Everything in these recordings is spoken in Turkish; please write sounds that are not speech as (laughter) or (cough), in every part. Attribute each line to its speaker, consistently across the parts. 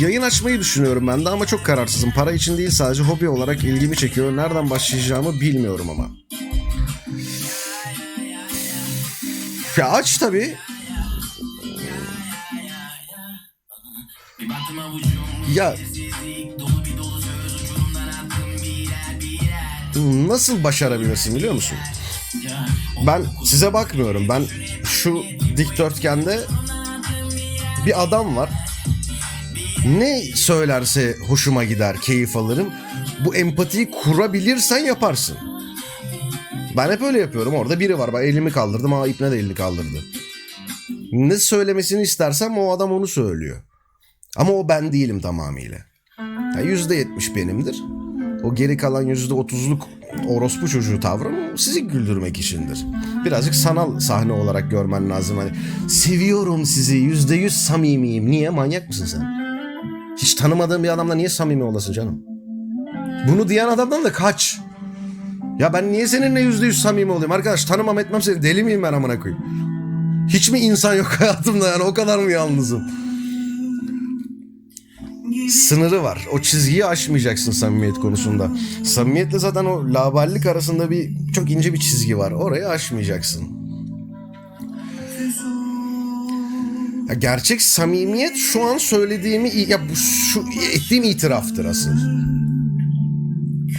Speaker 1: Yayın açmayı düşünüyorum ben de ama çok kararsızım. Para için değil sadece hobi olarak ilgimi çekiyor. Nereden başlayacağımı bilmiyorum ama. Ya aç tabii. Ya nasıl başarabilirsin biliyor musun? Ben size bakmıyorum. Ben şu dikdörtgende bir adam var. Ne söylerse hoşuma gider, keyif alırım. Bu empatiyi kurabilirsen yaparsın. Ben hep öyle yapıyorum. Orada biri var. Ben elimi kaldırdım. Aa ipne de elini kaldırdı. Ne söylemesini istersem o adam onu söylüyor. Ama o ben değilim tamamıyla. Yüzde yetmiş benimdir. O geri kalan yüzde otuzluk orospu çocuğu tavrım sizi güldürmek içindir. Birazcık sanal sahne olarak görmen lazım. Hani seviyorum sizi yüzde yüz samimiyim. Niye? Manyak mısın sen? Hiç tanımadığın bir adamla niye samimi olasın canım? Bunu diyen adamdan da kaç. Ya ben niye seninle yüzde yüz samimi olayım arkadaş? Tanımam etmem seni. Deli miyim ben amına koyayım? Hiç mi insan yok (laughs) hayatımda yani? O kadar mı yalnızım? Sınırı var. O çizgiyi aşmayacaksın samimiyet konusunda. Samimiyetle zaten o laballik arasında bir çok ince bir çizgi var. Orayı aşmayacaksın. Ya gerçek samimiyet şu an söylediğimi ya bu şu ettiğim itiraftır asıl.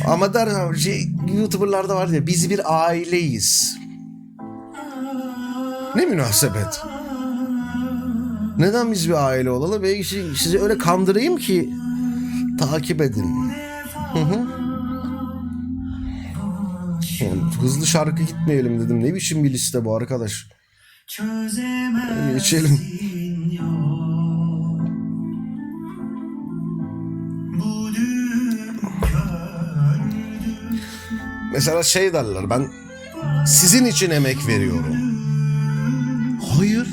Speaker 1: Ama der şey, YouTuber'larda var ya biz bir aileyiz. Ne münasebet. Neden biz bir aile olalım? Ve sizi sizi öyle kandırayım ki takip edin. Hı hı. Hızlı şarkı gitmeyelim dedim. Ne biçim bir liste bu arkadaş. Geçelim. Mesela şey derler ben sizin için emek veriyorum. Hayır.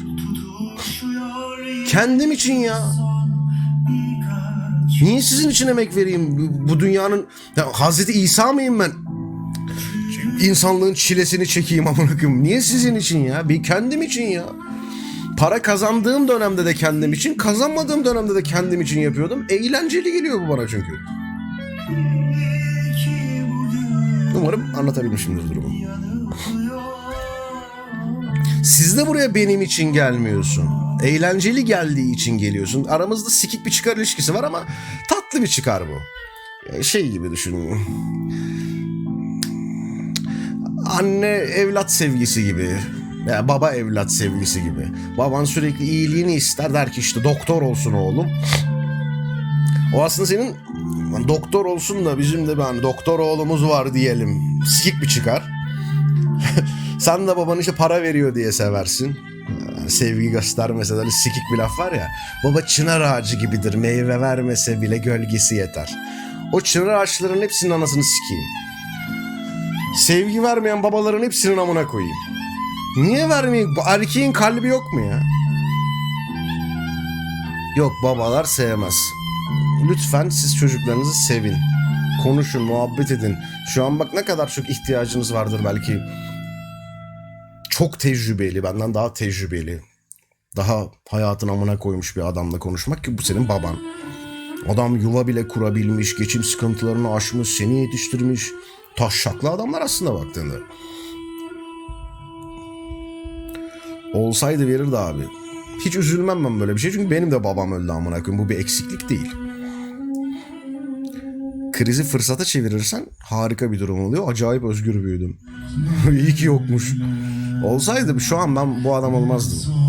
Speaker 1: Kendim için ya. Niye sizin için emek vereyim? Bu dünyanın ya Hazreti İsa mıyım ben? İnsanlığın çilesini çekeyim amına koyayım. Niye sizin için ya? Bir kendim için ya. Para kazandığım dönemde de kendim için, kazanmadığım dönemde de kendim için yapıyordum. Eğlenceli geliyor bu bana çünkü. Umarım anlatabilmişimdir durumu. Siz de buraya benim için gelmiyorsun. Eğlenceli geldiği için geliyorsun. Aramızda sikik bir çıkar ilişkisi var ama tatlı bir çıkar bu. Şey gibi düşünün. Anne evlat sevgisi gibi. Ya baba evlat sevgisi gibi. Baban sürekli iyiliğini ister der ki işte doktor olsun oğlum. O aslında senin "Lan doktor olsun da bizim de bir hani doktor oğlumuz var diyelim. Sikik bir çıkar. (laughs) Sen de baban işte para veriyor diye seversin. Yani sevgi göstermese de öyle sikik bir laf var ya. Baba çınar ağacı gibidir. Meyve vermese bile gölgesi yeter. O çınar ağaçlarının hepsinin anasını sikeyim. Sevgi vermeyen babaların hepsinin amına koyayım. Niye vermeyeyim? Erkeğin kalbi yok mu ya? Yok babalar sevmez. Lütfen siz çocuklarınızı sevin. Konuşun, muhabbet edin. Şu an bak ne kadar çok ihtiyacınız vardır belki. Çok tecrübeli, benden daha tecrübeli. Daha hayatın amına koymuş bir adamla konuşmak ki bu senin baban. Adam yuva bile kurabilmiş, geçim sıkıntılarını aşmış, seni yetiştirmiş. Taşşaklı adamlar aslında baktığında. Olsaydı verirdi abi. Hiç üzülmem ben böyle bir şey çünkü benim de babam öldü amına koyayım. Bu bir eksiklik değil. Krizi fırsata çevirirsen harika bir durum oluyor. Acayip özgür büyüdüm. (laughs) İyi ki yokmuş. Olsaydı şu an ben bu adam olmazdım.